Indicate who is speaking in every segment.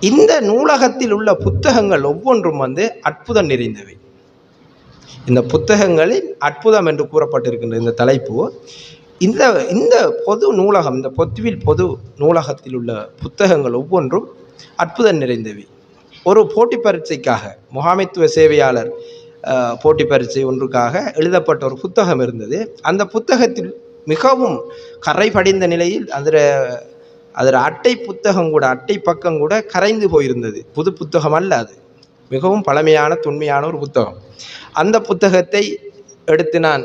Speaker 1: இந்த நூலகத்தில் உள்ள புத்தகங்கள் ஒவ்வொன்றும் வந்து அற்புதம் நிறைந்தவை. இந்த புத்தகங்களில் அற்புதம் என்று கூறப்பட்டிருக்கின்ற இந்த தலைப்பு இந்த இந்த பொது நூலகம் இந்த பொத்துவில் பொது நூலகத்தில் உள்ள புத்தகங்கள் ஒவ்வொன்றும் அற்புதம் நிறைந்தவை. ஒரு போட்டி பரீட்சைக்காக முகாமைத்துவ சேவையாளர் போட்டி பரீட்சை ஒன்றுக்காக எழுதப்பட்ட ஒரு புத்தகம் இருந்தது. அந்த புத்தகத்தில் மிகவும் கரை படிந்த நிலையில் அதில் அதில் அட்டை புத்தகம் கூட அட்டை பக்கம் கூட கரைந்து போயிருந்தது. புது புத்தகம் அல்ல அது. மிகவும் பழமையான தொன்மையான ஒரு புத்தகம். அந்த புத்தகத்தை எடுத்து நான்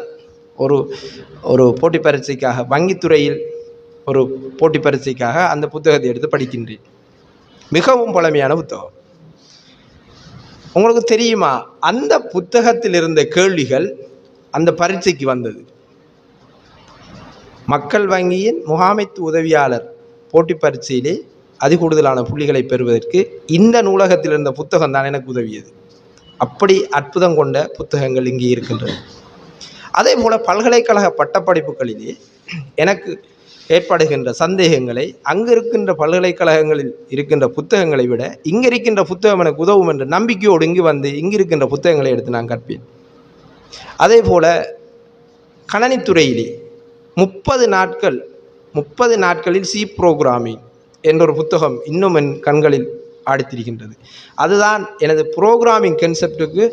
Speaker 1: ஒரு ஒரு போட்டி பரீட்சைக்காக வங்கித்துறையில் ஒரு போட்டி பரீட்சைக்காக அந்த புத்தகத்தை எடுத்து படிக்கின்றேன். மிகவும் பழமையான புத்தகம். உங்களுக்கு தெரியுமா? அந்த புத்தகத்தில் இருந்த கேள்விகள் அந்த பரீட்சைக்கு வந்தது. மக்கள் வங்கியின் முகாமைத்து உதவியாளர் போட்டி பரீட்சையிலே அதிகூடுதலான புள்ளிகளை பெறுவதற்கு இந்த நூலகத்தில் இருந்த புத்தகம் தான் எனக்கு உதவியது. அப்படி அற்புதம் கொண்ட புத்தகங்கள் இங்கே இருக்கின்றன. அதே போல பல்கலைக்கழக பட்டப்படிப்புகளிலே எனக்கு ஏற்படுகின்ற சந்தேகங்களை அங்கு இருக்கின்ற பல்கலைக்கழகங்களில் இருக்கின்ற புத்தகங்களை விட இங்கே இருக்கின்ற புத்தகம் எனக்கு உதவும் என்ற நம்பிக்கையோடு இங்கு வந்து இங்கு இருக்கின்ற புத்தகங்களை எடுத்து நான் கற்பேன் அதே போல கணனித்துறையிலே முப்பது நாட்கள் முப்பது நாட்களில் சி புரோகிராமிங் என்றொரு புத்தகம் இன்னும் என் கண்களில் ஆடித்திருக்கின்றது அதுதான் எனது புரோகிராமிங் கன்செப்டுக்கு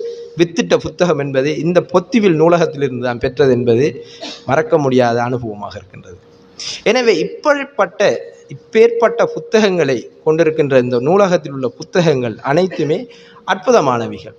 Speaker 1: வித்திட்ட புத்தகம் என்பது இந்த பொத்திவில் நூலகத்திலிருந்து தான் பெற்றது என்பது மறக்க முடியாத அனுபவமாக இருக்கின்றது. எனவே இப்படிப்பட்ட இப்பேற்பட்ட புத்தகங்களை கொண்டிருக்கின்ற இந்த நூலகத்தில் உள்ள புத்தகங்கள் அனைத்துமே அற்புதமானவைகள்.